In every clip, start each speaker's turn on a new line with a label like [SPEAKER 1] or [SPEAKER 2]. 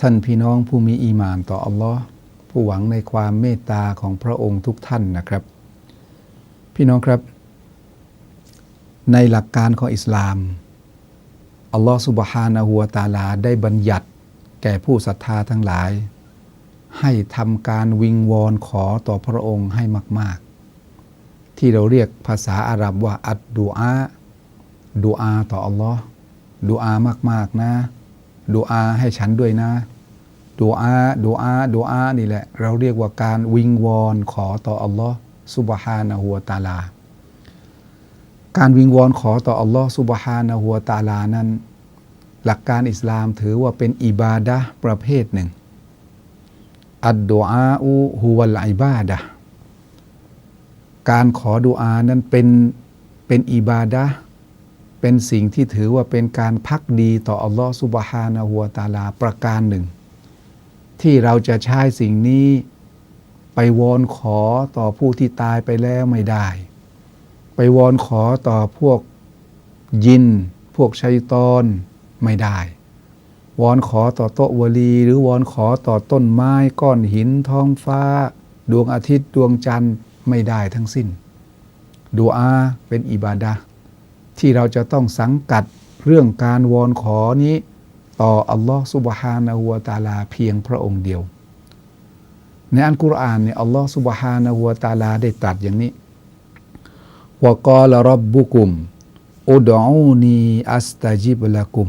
[SPEAKER 1] ท่านพี่น้องผู้มีอีมานต่ออัลลอฮ์ผู้หวังในความเมตตาของพระองค์ทุกท่านนะครับ พี่น้องครับ ในหลักการของอิสลามอัลลอฮ์สุบฮานะฮูวตาลาได้บัญญัติแก่ผู้ศรัทธาทั้งหลาย ให้ทำการวิงวอนขอต่อพระองค์ให้มาก ๆ ที่เราเรียกภาษาอาหรับว่าอัดดูอาดูอาต่ออัลลอฮ์ดูอามาก ๆ นะ ดูอาให้ฉันด้วยนะดูอาดูอาดูอานี่แหละ เราเรียกว่าการวิงวอนขอต่ออัลลอฮ์สุบฮานะฮัวตาลา การวิงวอนขอต่ออัลลอฮ์สุบฮานะฮัวตาลานั้น หลักการอิสลามถือว่าเป็นอิบาดะประเภทหนึ่ง อัดดูอาอูฮุวลอิบาดะการขอดุอานั้นเป็นเป็นอิบาดะ เป็นสิ่งที่ถือว่าเป็นการพักดีต่ออัลลอฮฺสุบฮานะฮัวตาลาประการหนึ่ง ที่เราจะใช้สิ่งนี้ไปวอนขอต่อผู้ที่ตายไปแล้วไม่ได้ ไปวอนขอต่อพวกยิน พวกชัยตอนไม่ได้ วอนขอต่อโต๊ะวลี หรือวอนขอต่อต้นไม้ก้อนหินท้องฟ้า ดวงอาทิตย์ดวงจันทร์ไม่ได้ทั้งสิ้นดูอาเป็นอิบาดะ ที่เราจะต้องสังกัดเรื่องการวอนขอนี้ ต่ออัลลอฮ์สุบฮานะฮัวตาลาเพียงพระองค์เดียว ในอันกุรอานเนี่ยอัลลอฮ์สุบฮานะฮัวตาลาได้ตรัสอย่างนี้วะกอลรับบุกุมอุดอูนีอัสตาจิบละกุม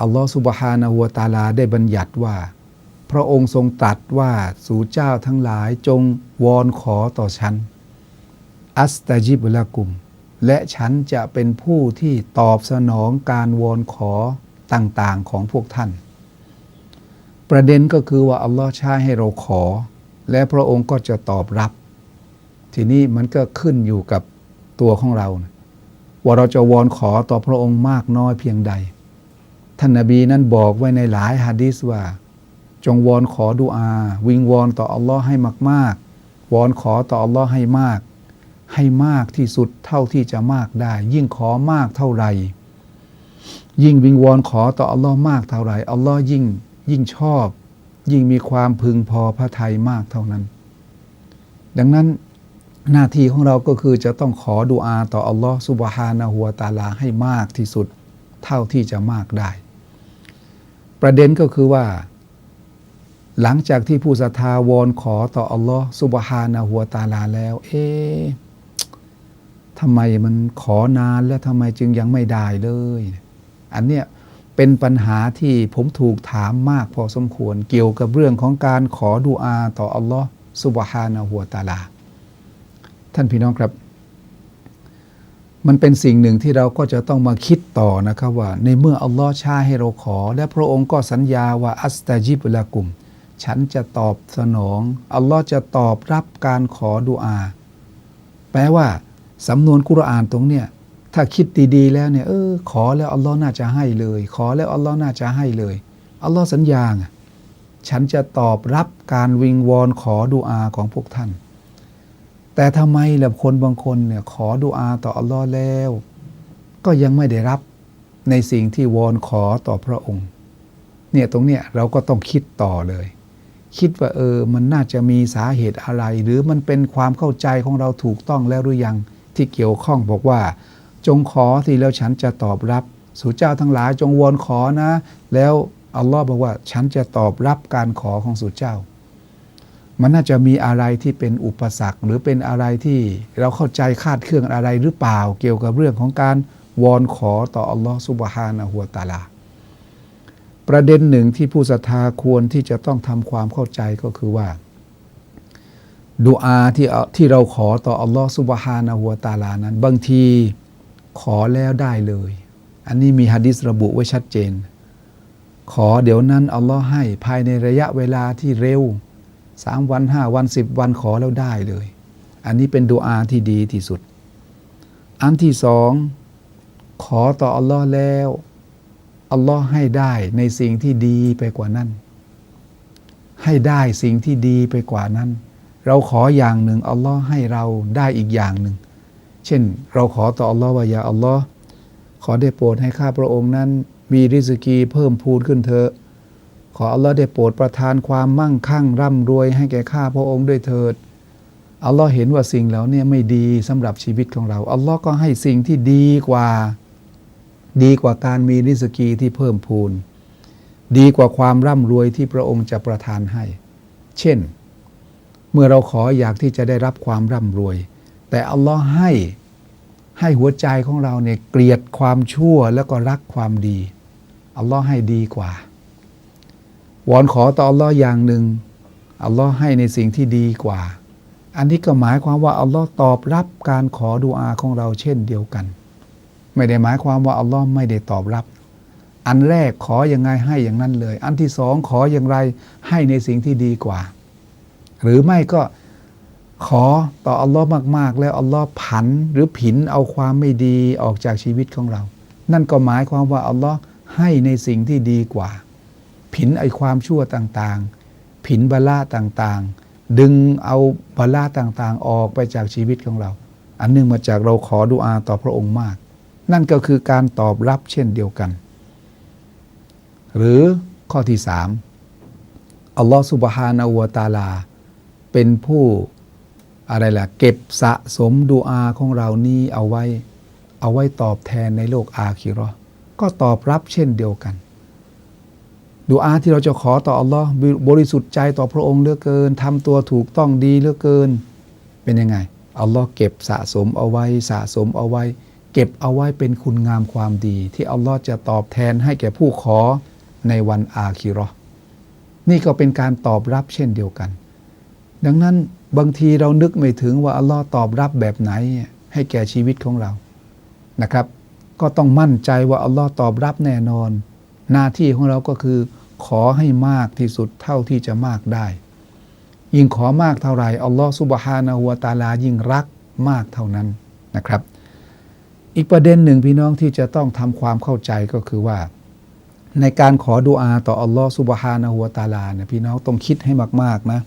[SPEAKER 1] อัลลอฮ์สุบฮานะฮัวตาลาได้บัญญัติว่า พระองค์ทรงตรัสว่าสู่เจ้าทั้งหลายจงวอนขอต่อฉัน อัสตาจิบละกุม และฉันจะเป็นผู้ที่ตอบสนองการวอนขอต่างๆของพวกท่าน ประเด็นก็คือว่าอัลลอฮ์ใช้ให้เราขอ และพระองค์ก็จะตอบรับ ทีนี้มันก็ขึ้นอยู่กับตัวของเรา ว่าเราจะวอนขอต่อพระองค์มากน้อยเพียงใด ท่านนาบีนั้นบอกไว้ในหลายฮะดิษว่า จงวอนขอดุอา วิงวอนต่ออัลลอฮ์ให้มาก ๆ วอนขอต่ออัลลอฮ์ให้มาก ให้มากที่สุดเท่าที่จะมากได้ ยิ่งขอมากเท่าไรยิ่งวิงวอนขอต่ออัลลอฮ์มากเท่าไรอัลลอฮ์ยิ่งยิ่งชอบ ยิ่งมีความพึงพอพระทัยมากเท่านั้น ดังนั้นหน้าที่ของเราก็คือจะต้องขอดุอาต่ออัลลอฮ์สุบฮานะฮัวตาลาให้มากที่สุด เท่าที่จะมากได้ ประเด็นก็คือว่า หลังจากที่ผู้ศรัทธาวอนขอต่ออัลลอฮ์สุบฮานะฮัวตาลาแล้ว เอ๊ ทำไมมันขอนานและทำไมจึงยังไม่ได้เลย อันเนี้ยเป็นปัญหาที่ผมถูกถามมากพอสมควรเกี่ยวกับเรื่องของการขอดุอาต่ออัลลอฮ์สุบฮานะฮัวตาลา ท่านพี่น้องครับ มันเป็นสิ่งหนึ่งที่เราก็จะต้องมาคิดต่อนะครับว่า ในเมื่ออัลลอฮ์ชาให้เราขอ และพระองค์ก็สัญญาว่าอัสตาจิบุลากุม ฉันจะตอบสนอง อัลลอฮ์จะตอบรับการขอดุอา แปลว่า สำนวนกุรอานตรงเนี้ยถ้าคิดดีๆแล้วเนี่ยเออขอแล้วอัลลอฮ์น่าจะให้เลย ขอแล้วอัลลอฮ์น่าจะให้เลยอัลลอฮ์สัญญาไงฉันจะตอบรับการวิงวอนขอดุอาของพวกท่าน แต่ทำไมล่ะคนบางคนเนี่ยขอดุอาต่ออัลลอฮ์แล้ว ก็ยังไม่ได้รับในสิ่งที่วอนขอต่อพระองค์ เนี่ยตรงเนี้ยเราก็ต้องคิดต่อเลย คิดว่าเออมันน่าจะมีสาเหตุอะไร หรือมันเป็นความเข้าใจของเราถูกต้องแล้วหรือยัง ที่เกี่ยวข้องบอกว่า จงขอที่แล้วฉันจะตอบรับสู่เจ้าทั้งหลายจงวอนขอนะ แล้วอัลลอฮ์บอกว่าฉันจะตอบรับการขอของสู่เจ้า มันน่าจะมีอะไรที่เป็นอุปสรรค หรือเป็นอะไรที่เราเข้าใจคาดเคลื่อนอะไรหรือเปล่า เกี่ยวกับเรื่องของการวอนขอต่ออัลลอฮ์สุบฮานะฮัวตาลา ประเด็นหนึ่งที่ผู้ศรัทธาควรที่จะต้องทำความเข้าใจก็คือว่า ดูอาที่ที่เราขอต่ออัลลอฮ์สุบฮานะฮัวตาลานั้น บางทีขอแล้วได้เลย อันนี้มีฮะดิษระบุไว้ชัดเจน ขอเดี๋ยวนั้นอัลลอฮ์ให้ภายในระยะเวลาที่เร็วสามวันห้าวันสิบวันขอแล้วได้เลย อันนี้เป็นดูอาที่ดีที่สุด อันที่สองขอต่ออัลลอฮ์แล้วอัลลอฮ์ให้ได้ในสิ่งที่ดีไปกว่านั้น ให้ได้สิ่งที่ดีไปกว่านั้น เราขออย่างหนึ่งอัลลอฮ์ให้เราได้อีกอย่างหนึ่ง เช่น เราขอต่ออัลลอฮ์ว่าอย่าอัลลอฮ์ขอได้โปรดให้ข้าพระองค์นั้น มีริสกีเพิ่มพูนขึ้นเถอะขออัลลอฮ์ได้โปรดประทานความมั่งคั่งร่ำรวยให้แก่ข้าพระองค์ด้วยเถิดอัลลอฮ์เห็นว่าสิ่งเหล่านี้ไม่ดีสำหรับชีวิตของเราอัลลอฮ์ก็ให้สิ่งที่ดีกว่า ดีกว่าการมีริสกีที่เพิ่มพูน ดีกว่าความร่ำรวยที่พระองค์จะประทานให้ เช่น เมื่อเราขออยากที่จะได้รับความร่ำรวย แต่อัลลอฮ์ให้ให้หัวใจของเราเนี่ยเกลียดความชั่วแล้วก็รักความดีอัลลอฮ์ให้ดีกว่า วอนขอต่ออัลลอฮ์อย่างหนึ่งอัลลอฮ์ให้ในสิ่งที่ดีกว่า อันนี้ก็หมายความว่าอัลลอฮ์ตอบรับการขอดุอาของเราเช่นเดียวกัน ไม่ได้หมายความว่าอัลลอฮ์ไม่ได้ตอบรับ อันแรกขออยังไงให้อย่างนั้นเลย อันที่สองขออย่างไรให้ในสิ่งที่ดีกว่า หรือไม่ก็ขอต่ออัลลอฮ์มาก ๆ แล้วอัลลอฮ์ผันหรือผินเอาความไม่ดีออกจากชีวิตของเรา นั่นก็หมายความว่าอัลลอฮ์ให้ในสิ่งที่ดีกว่า ผินไอความชั่วต่างๆ ผินบาลาต่างๆ ดึงเอาบาลาต่างๆ ออกไปจากชีวิตของเรา อันหนึงมาจากเราขอดุอาต่อพระองค์มาก นั่นก็คือการตอบรับเช่นเดียวกัน หรือข้อที่สามอัลลอฮฺสุบฮานาวตะอาลา เป็นผู้อะไรล่ะ เก็บสะสมดูอาของเรานี้เอาไว้ เอาไว้ตอบแทนในโลกอาคิราะห์ก็ตอบรับเช่นเดียวกัน ดูอาที่เราจะขอต่ออัลลอฮ์บริสุทธิ์ใจต่อพระองค์เหลือเกินทำตัวถูกต้องดีเหลือเกิน เป็นยังไงอัลลอฮ์เก็บสะสมเอาไว้สะสมเอาไว้ เก็บเอาไว้เป็นคุณงามความดี ที่อัลลอฮ์จะตอบแทนให้แก่ผู้ขอในวันอาคิราะห์นี่ก็เป็นการตอบรับเช่นเดียวกัน ดังนั้นบางทีเรานึกไม่ถึงว่าอัลลอฮ์ตอบรับแบบไหน ให้แก่ชีวิตของเรานะครับ ก็ต้องมั่นใจว่าอัลลอฮ์ตอบรับแน่นอน หน้าที่ของเราก็คือ ขอให้มากที่สุดเท่าที่จะมากได้ ยิ่งขอมากเท่าไหร่อัลลอฮ์สุบฮานะฮูวตาลายิ่งรักมากเท่านั้นนะครับ อีกประเด็นหนึ่งพี่น้องที่จะต้องทำความเข้าใจก็คือว่า ในการขอดุอาต่ออัลลอฮ์สุบฮานะฮูวตาลาเนี่ยพี่น้องต้องคิดให้มาก ๆ นะ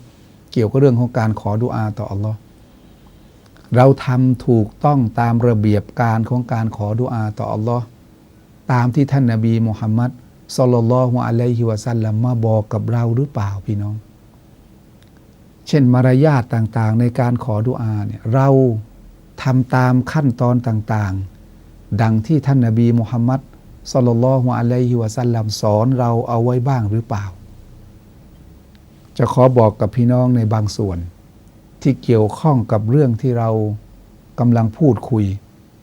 [SPEAKER 1] เกี่ยวกับเรื่องของการขอดุอาต่ออัลลอฮ์เราทำถูกต้องตามระเบียบการของการขอดุอาต่ออัลลอฮ์ตามที่ท่านนาบีมุฮัมมัดสลลัลลอฮุอะลัยฮิวะสัลลัมมาบอกกับเราหรือเปล่าพี่น้อง เช่นมารยาทต่างๆ ในการขอดุอาเนี่ยเราทำตามขั้นตอนต่างๆ ดังที่ท่านนาบีมุฮัมมัดสลลัลลอฮุอะลัยฮิวะสัลลัมสอนเราเอาไว้บ้างหรือเปล่า จะขอบอกกับพี่น้องในบางส่วน ที่เกี่ยวข้องกับเรื่องที่เรากำลังพูดคุย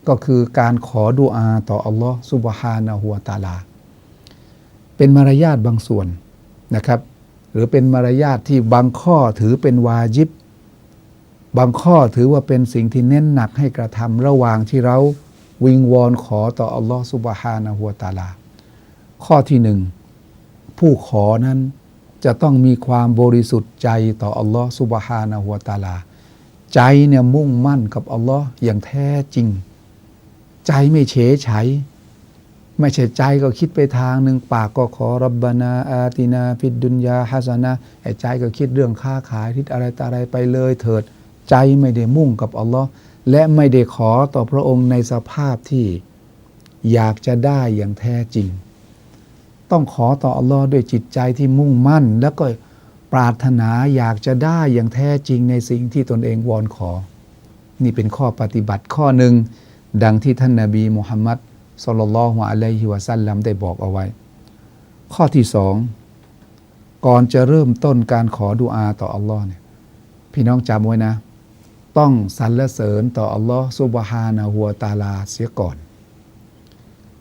[SPEAKER 1] ก็คือการขอดุอาต่ออัลลอฮ์ซุบฮานะฮูวตาลา เป็นมารยาทบางส่วนนะครับ หรือเป็นมารยาทที่บางข้อถือเป็นวาจิบบางข้อถือว่าเป็นสิ่งที่เน้นหนักให้กระทำระหว่างที่เราวิงวอนขอต่ออัลลอฮ์ซุบฮานะฮูวตาลา ข้อที่หนึ่งผู้ขอนั้น จะต้องมีความบริสุทธิ์ใจต่ออัลลอฮ์ซุบฮานะฮูวะตาลา ใจเนี่ยมุ่งมั่นกับอัลลอฮ์อย่างแท้จริง ใจไม่เฉยไฉไม่ใช่ใจก็คิดไปทางหนึ่งปากก็ขอรับบานาอาตินาฟิดดุนยาฮัสนะไอ้ใจก็คิดเรื่องค้าขายทิศอะไรตาอะไรไปเลยเถิด ใจไม่ได้มุ่งกับอัลลอฮ์และไม่ได้ขอต่อพระองค์ในสภาพที่อยากจะได้อย่างแท้จริง ต้องขอต่ออัลลอฮ์ด้วยจิตใจที่มุ่งมั่น แล้วก็ปรารถนาอยากจะได้อย่างแท้จริงในสิ่งที่ตนเองวอนขอ นี่เป็นข้อปฏิบัติข้อหนึ่ง ดังที่ท่านนาบีมุฮัมมัดสลลัลฮุอะลัยฮิวะสัลลัมได้บอกเอาไว้ ข้อที่สองก่อนจะเริ่มต้นการขอดุอาต่ออัลลอฮ์เนี่ยพี่น้องจำไว้นะ ต้องสรรเสริญต่ออัลลอฮ์ซุบฮานะฮูวตาลาเสียก่อน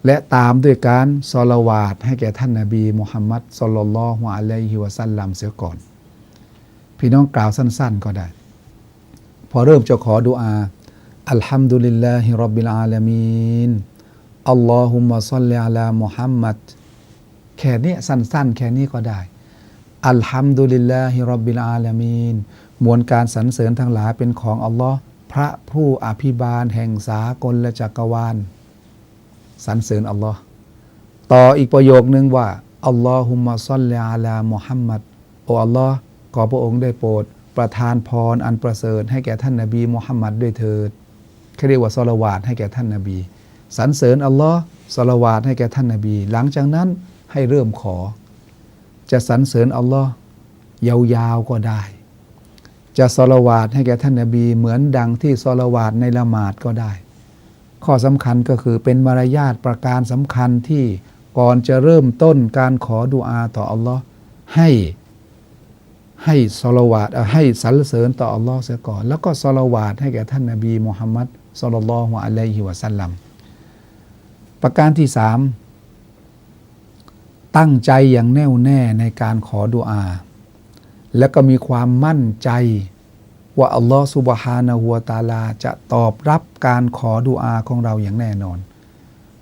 [SPEAKER 1] และตามด้วยการซอลาวาตให้แก่ท่านนาบีมุฮัมมัดสลลัลลอฮุอะลัยฮิวะสัลลัมเสียก่อน พี่น้องกล่าวสั้น ๆ ก็ได้ พอเริ่มจะขอดุอาอัลฮัมดุลิลลาฮิรับบิลอาลามีนอัลลอฮุมะซัลลิอะลามุฮัมมัดแค่นี้สั้น ๆ แค่นี้ก็ได้ อัลฮัมดุลิลลาฮิรับบิลอาลามีนมวลการสรรเสริญทั้งหลายเป็นของอัลลอฮ์พระผู้อภิบาลแห่งสากลและจักรวาล สรรเสริญอัลลอฮ์ต่ออีกประโยคนึงว่าอัลลอฮุมะซัลลอาลามุฮัมมัดโออัลลอฮ์ขอพระองค์ได้โปรด ประทานพรอันประเสริฐให้แก่ท่านนบีมุฮัมมัดด้วยเถิดเขาเรียกว่าสลาวาตให้แก่ท่านนบีสรรเสริญอัลลอฮ์สลาวาตให้แก่ท่านนบี หลังจากนั้นให้เริ่มขอ จะสรรเสริญอัลลอฮ์ยาวๆก็ได้ จะสลาวาตให้แก่ท่านนบี เหมือนดังที่สลาวาตในละหมาดก็ได้ ข้อสำคัญก็คือเป็นมารยาทประการสำคัญที่ก่อนจะเริ่มต้นการขอดุอาต่ออัลลอฮ์ให้ให้สลาวาตให้สรรเสริญต่ออัลลอฮ์เสียก่อน แล้วก็สลาวาตให้แก่ท่านนบีมุฮัมมัดสลลัลลอฮุอะลัยฮิวะสัลลัมประการที่สามตั้งใจอย่างแน่วแน่ในการขอดุอา แล้วก็มีความมั่นใจ ว่าอัลลอฮ์สุบฮานะฮูวตาลาจะตอบรับการขอดุอาของเราอย่างแน่นอน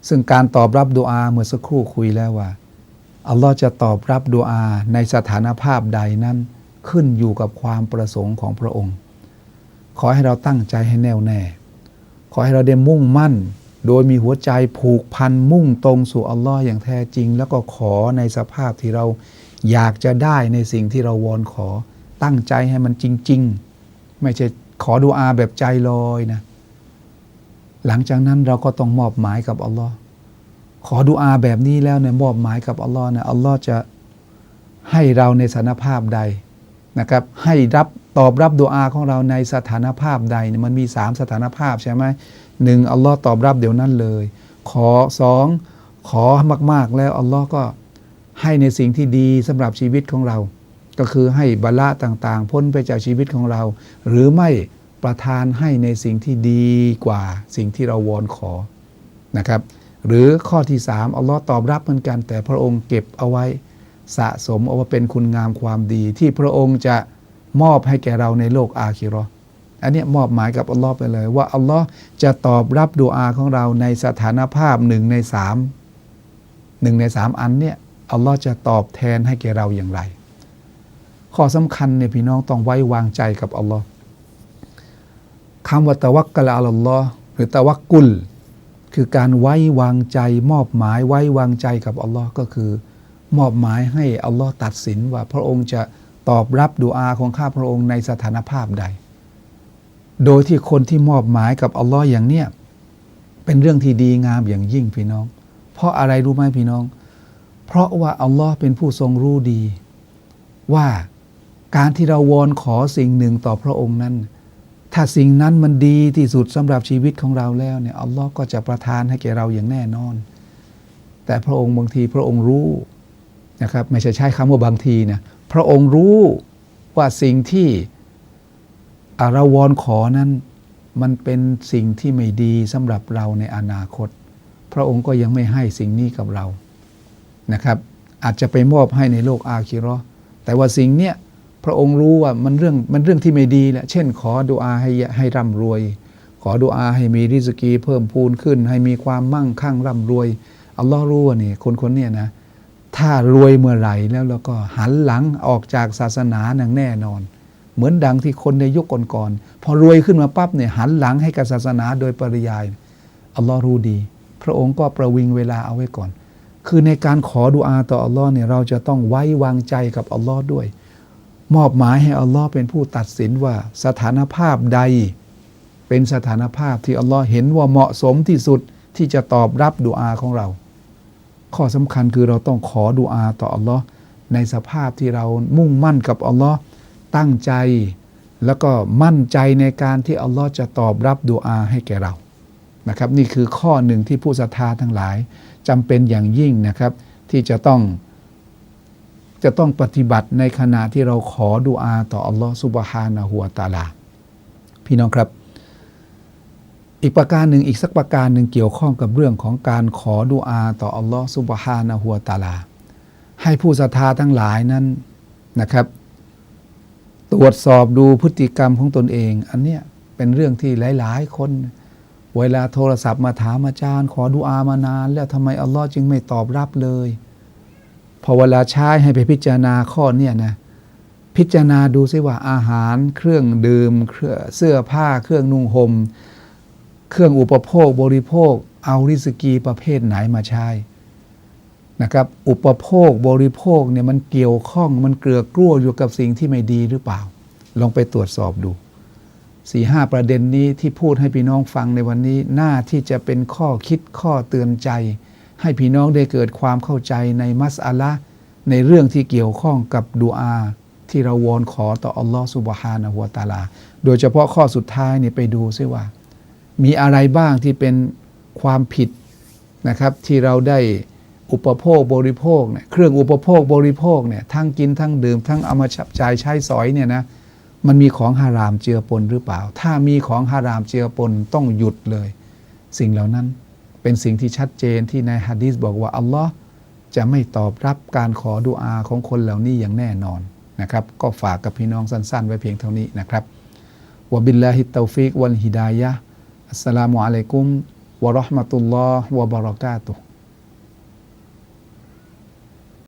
[SPEAKER 1] ซึ่งการตอบรับดุอาเมื่อสักครู่คุยแล้วว่าอัลลอฮ์จะตอบรับดุอาในสถานภาพใดนั้นขึ้นอยู่กับความประสงค์ของพระองค์ ขอให้เราตั้งใจให้แน่วแน่ ขอให้เราได้มุ่งมั่น โดยมีหัวใจผูกพันมุ่งตรงสู่อัลลอฮ์อย่างแท้จริง แล้วก็ขอในสภาพที่เราอยากจะได้ในสิ่งที่เราวอนขอ ตั้งใจให้มันจริง ๆ ไม่ใช่ขอดุอาแบบใจลอยนะ หลังจากนั้นเราก็ต้องมอบหมายกับอัลลอฮ์ขอดุอาแบบนี้แล้วเนี่ยมอบหมายกับอัลลอฮ์เนี่ยอัลลอฮ์จะให้เราในสถานภาพใดนะครับ ให้รับตอบรับดุอาของเราในสถานภาพใดเนี่ยมันมีสามสถานภาพใช่ไหมหนึ่งอัลลอฮ์ตอบรับเดี๋ยวนั้นเลย ขอสองขอมาก ๆ แล้วอัลลอฮ์ก็ให้ในสิ่งที่ดีสำหรับชีวิตของเรา ก็คือให้บาละต่างๆ พ้นไปจากชีวิตของเรา หรือไม่ประทานให้ในสิ่งที่ดีกว่าสิ่งที่เราวอนขอนะครับหรือข้อที่สามอัลลอฮ์ตอบรับเหมือนกัน แต่พระองค์เก็บเอาไว้สะสมเอาไว้เป็นคุณงามความดี ที่พระองค์จะมอบให้แก่เราในโลกอาคิราะห์อันนี้มอบหมายกับอัลลอฮ์ไปเลย ว่าอัลลอฮ์จะตอบรับดูอาของเราในสถานภาพหนึ่งในสามหนึ่งในสามอันเนี่ยอัลลอฮ์จะตอบแทนให้แก่เราอย่างไร ข้อสำคัญเนี่ยพี่น้องต้องไว้วางใจกับอัลลอฮ์คำว่าตะวักกะละอัลลอฮ์หรือตะวักกุล คือการไว้วางใจมอบหมายไว้วางใจกับอัลลอฮ์ก็คือ มอบหมายให้อัลลอฮ์ตัดสินว่าพระองค์จะตอบรับดูอาของข้าพระองค์ในสถานภาพใด โดยที่คนที่มอบหมายกับอัลลอฮ์อย่างเนี้ยเป็นเรื่องที่ดีงามอย่างยิ่งพี่น้อง เพราะอะไรรู้ไหมพี่น้อง เพราะว่าอัลลอฮ์เป็นผู้ทรงรู้ดีว่า การที่เราวอนขอสิ่งหนึ่งต่อพระองค์นั้น ถ้าสิ่งนั้นมันดีที่สุดสำหรับชีวิตของเราแล้วเนี่ยอัลลอฮ์ก็จะประทานให้แก่เราอย่างแน่นอน แต่พระองค์บางทีพระองค์รู้นะครับไม่ใช่ใช้คำว่าบางทีนะพระองค์รู้ว่าสิ่งที่เราวอนขอนั้นมันเป็นสิ่งที่ไม่ดีสำหรับเราในอนาคต พระองค์ก็ยังไม่ให้สิ่งนี้กับเรานะครับ อาจจะไปมอบให้ในโลกอาคิราะห์แต่ว่าสิ่งเนี้ย พระองค์รู้ว่ามันเรื่องมันเรื่องที่ไม่ดีแหละ เช่น ขอดุอาให้ให้ร่ำรวย ขอดุอาให้มีริสกี เพิ่มพูนขึ้น ให้มีความมั่งคั่งร่ำรวย อัลลอฮ์รู้ว่านี่คนคนเนี้ยนะ ถ้ารวยเมื่อไหร่แล้วเราก็หันหลังออกจากศาสนาอย่างแน่นอน เหมือนดังที่คนในยุคก่อนๆ พอรวยขึ้นมาปั๊บเนี่ยหันหลังให้กับศาสนาโดยปริยาย อัลลอฮ์รู้ดี พระองค์ก็ประวิงเวลาเอาไว้ก่อน คือในการขอดุอาต่ออัลลอฮ์เนี่ยเราจะต้องไว้วางใจกับอัลลอฮ์ด้วย มอบหมายให้อัลลอฮ์เป็นผู้ตัดสินว่าสถานภาพใด เป็นสถานภาพที่อัลลอฮ์เห็นว่าเหมาะสมที่สุดที่จะตอบรับดุอาของเรา ข้อสำคัญคือเราต้องขอดุอาต่ออัลลอฮ์ในสภาพที่เรามุ่งมั่นกับอัลลอฮ์ตั้งใจ แล้วก็มั่นใจในการที่อัลลอฮ์จะตอบรับดุอาให้แก่เรานะครับนี่คือข้อหนึ่งที่ผู้ศรัทธาทั้งหลายจำเป็นอย่างยิ่งนะครับ ที่จะต้อง จะต้องปฏิบัติในขณะที่เราขอดุอาต่ออัลลอฮ์ซุบฮานะฮูวะตาลา พี่น้องครับ อีกประการหนึ่งอีกสักประการหนึ่งเกี่ยวข้องกับเรื่องของการขอดุอาต่ออัลลอฮ์ซุบฮานะฮูวะตาลา ให้ผู้ศรัทธาทั้งหลายนั้นนะครับ ตรวจสอบดูพฤติกรรมของตนเอง อันเนี้ยเป็นเรื่องที่หลาย ๆ คนเวลาโทรศัพท์มาถามอาจารย์ ขอดุอามานาน แล้วทำไมอัลลอฮ์จึงไม่ตอบรับเลย พอเวลาใช้ให้ไปพิจารณาข้อเนี่ยนะพิจารณาดูซิว่าอาหาร เครื่องดื่มเครื่อเสื้อผ้า เครื่องนุ่งห่มเครื่องอุปโภคบริโภค เอาริสกีประเภทไหนมาใช้นะครับอุปโภคบริโภคเนี่ยมันเกี่ยวข้องมันเกลือกลั้วอยู่กับสิ่งที่ไม่ดีหรือเปล่า ลองไปตรวจสอบดูสี่ห้าประเด็นนี้ที่พูดให้พี่น้องฟังในวันนี้น่าที่จะเป็นข้อคิดข้อเตือนใจ ให้พี่น้องได้เกิดความเข้าใจในมัสอาละในเรื่องที่เกี่ยวข้องกับดูอา ที่เราวอนขอต่ออัลลอฮฺสุบฮานะฮุวาตาลา โดยเฉพาะข้อสุดท้ายเนี่ยไปดูซิว่า มีอะไรบ้างที่เป็นความผิดนะครับ ที่เราได้อุปโภคบริโภคเนี่ยเครื่องอุปโภคบริโภคเนี่ยทั้งกินทั้งดื่ม ทั้งเอามาจับจ่ายใช้สอยเนี่ยนะมันมีของฮารามเจือปนหรือเปล่า ถ้ามีของฮารามเจือปนต้องหยุดเลย สิ่งเหล่านั้น เป็นสิ่งที่ชัดเจนที่ในฮะดีษบอกว่าอัลลอฮ์จะไม่ตอบรับการขอดุอาของคนเหล่านี้อย่างแน่นอนนะครับ ก็ฝากกับพี่น้องสั้น ๆ ไว้เพียงเท่านี้นะครับวบิลลาฮิตตอฟิกวัลฮิดายะอัสสลามุอะลัยกุมวะราะห์มะตุลลอฮ์วะบะเราะกาตุฮ์